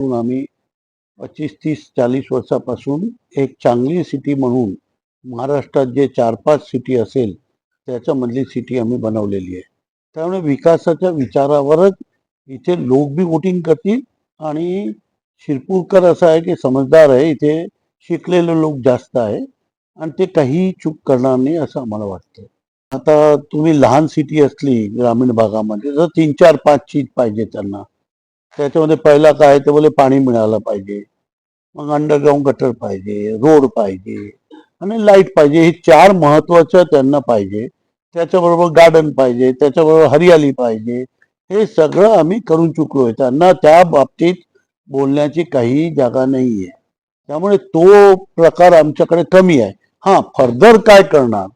म्हणून आम्ही पच्चीस तीस चाळीस वर्षापासून एक चांगली सिटी म्हणून महाराष्ट्रात जे चार पाच सिटी असेल त्याच्यामधली सिटी आम्ही बनवलेली आहे. त्यामुळे विकासाच्या विचारावरच इथे लोक बी वोटिंग करतील आणि शिरपूरकर असं आहे की समजदार आहे इथे शिकलेले लोक जास्त आहे आणि ते काही चूक करणार नाही असं आम्हाला वाटतं. आता तुम्ही लहान सिटी असली ग्रामीण भागामध्ये जर तीन चार पाच चीज पाहिजे त्यांना. त्याच्यामध्ये पहिला काय ते बोले पाणी मिळालं पाहिजे. मग अंडरग्राऊंड गटर पाहिजे रोड पाहिजे आणि लाइट पाहिजे. हे चार महत्वाचं त्यांना पाहिजे. त्याच्याबरोबर गार्डन पाहिजे त्याच्याबरोबर हरियाली पाहिजे. हे सगळं आम्ही करून चुकलो आहे. त्यांना त्या बाबतीत बोलण्याची काही जागा नाही आहे त्यामुळे तो प्रकार आमच्याकडे कमी आहे. हा फर्दर काय करणार?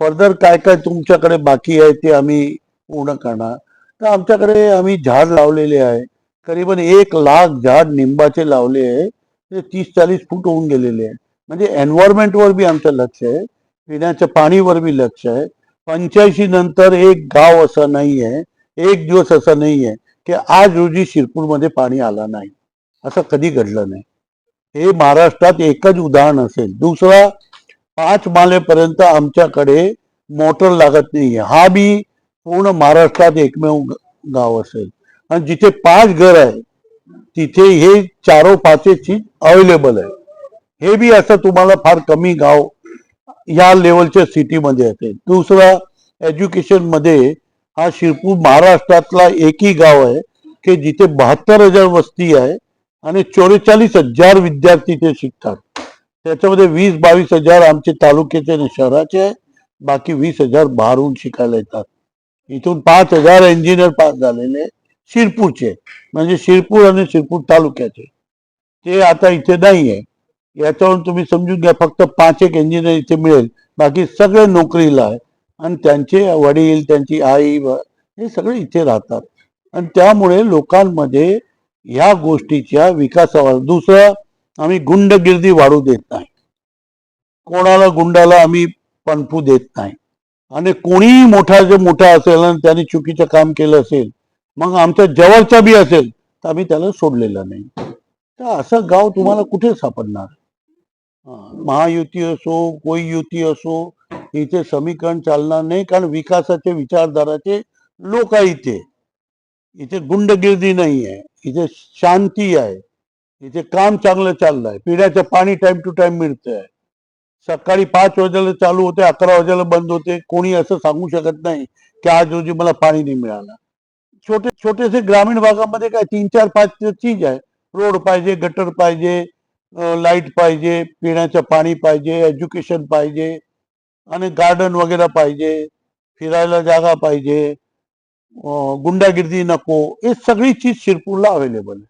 फर्दर काय काय तुमच्याकडे बाकी आहे ते आम्ही पूर्ण करणार. तर आमच्याकडे आम्ही झाड लावलेले आहे. करीबन एक लाख झाड निंबाचे लावले आहे. ते तीस चाळीस फूट होऊन गेलेले आहे. म्हणजे एन्व्हायरमेंटवर बी आमचं लक्ष आहे. पिण्याच्या पाणीवर बी लक्ष आहे. पंच्याऐंशी नंतर एक गाव असं नाही आहे. एक दिवस असा नाही आहे की आज रोजी शिरपूरमध्ये पाणी आला नाही. असं कधी घडलं नाही. हे महाराष्ट्रात एकच उदाहरण असेल. दुसरा पाच मालेपर्यंत आमच्याकडे मोटर लागत नाहीये. हा बी पूर्ण महाराष्ट्रात एकमेव गाव असेल. आणि जिथे पाच घर आहे तिथे हे चारो पाचे चीज अवेलेबल आहे. हे बी असं तुम्हाला फार कमी गाव या लेवलच्या सिटीमध्ये येते. दुसरा एज्युकेशनमध्ये हा शिरपूर महाराष्ट्रातला एकही गाव आहे की जिथे बहात्तर हजार वस्ती आहे आणि चौवेचाळीस हजार विद्यार्थी ते शिकतात. त्याच्यामध्ये वीस बावीस हजार आमचे तालुक्याचे आणि शहराचे आहे बाकी वीस हजार बाहेरून शिकायला येतात. इथून पाच हजार इंजिनियर पास झालेले. शिरपूरचे म्हणजे शिरपूर आणि शिरपूर तालुक्याचे. ते आता इथे नाही आहे याच्यावरून तुम्ही समजून घ्या फक्त पाच एक इंजिनियर इथे मिळेल. बाकी सगळे नोकरीला आहे. आणि त्यांचे वडील त्यांची आई हे सगळे इथे राहतात. आणि त्यामुळे लोकांमध्ये ह्या गोष्टीच्या विकासावर दुसरं आम्ही गुंडगिर्दी वाढू देत नाही. कोणाला गुंडाला आम्ही पणफू देत नाही. आणि कोणीही मोठा जर मोठा असेल आणि त्याने चुकीचं काम केलं असेल मग आमच्या जवळचा बी असेल तर आम्ही त्याला सोडलेलं नाही. तर असं गाव तुम्हाला कुठे सापडणार? महायुती असो कोई युती असो इथे समीकरण चालणार नाही कारण विकासाचे विचारधाराचे लोक आहे इथे. इथे गुंडगिर्दी नाही आहे इथे शांती आहे इथे काम चांगलं चाललंय पिण्याचं पाणी टाइम टू टाइम मिळतंय. सकाळी पाच वाजेला चालू होते अकरा वाजेला बंद होते कोणी असं सांगू शकत नाही की आज रोजी मला पाणी नाही मिळालं. छोटे छोटेसे ग्रामीण भागामध्ये काय तीन चार पाच चीज आहे. रोड पाहिजे गटर पाहिजे लाइट पाहिजे पिण्याचं पाणी पाहिजे एज्युकेशन पाहिजे आणि गार्डन वगैरे पाहिजे फिरायला जागा पाहिजे गुंडागिर्दी नको हे सगळी चीज शिरपूरला अवेलेबल आहे.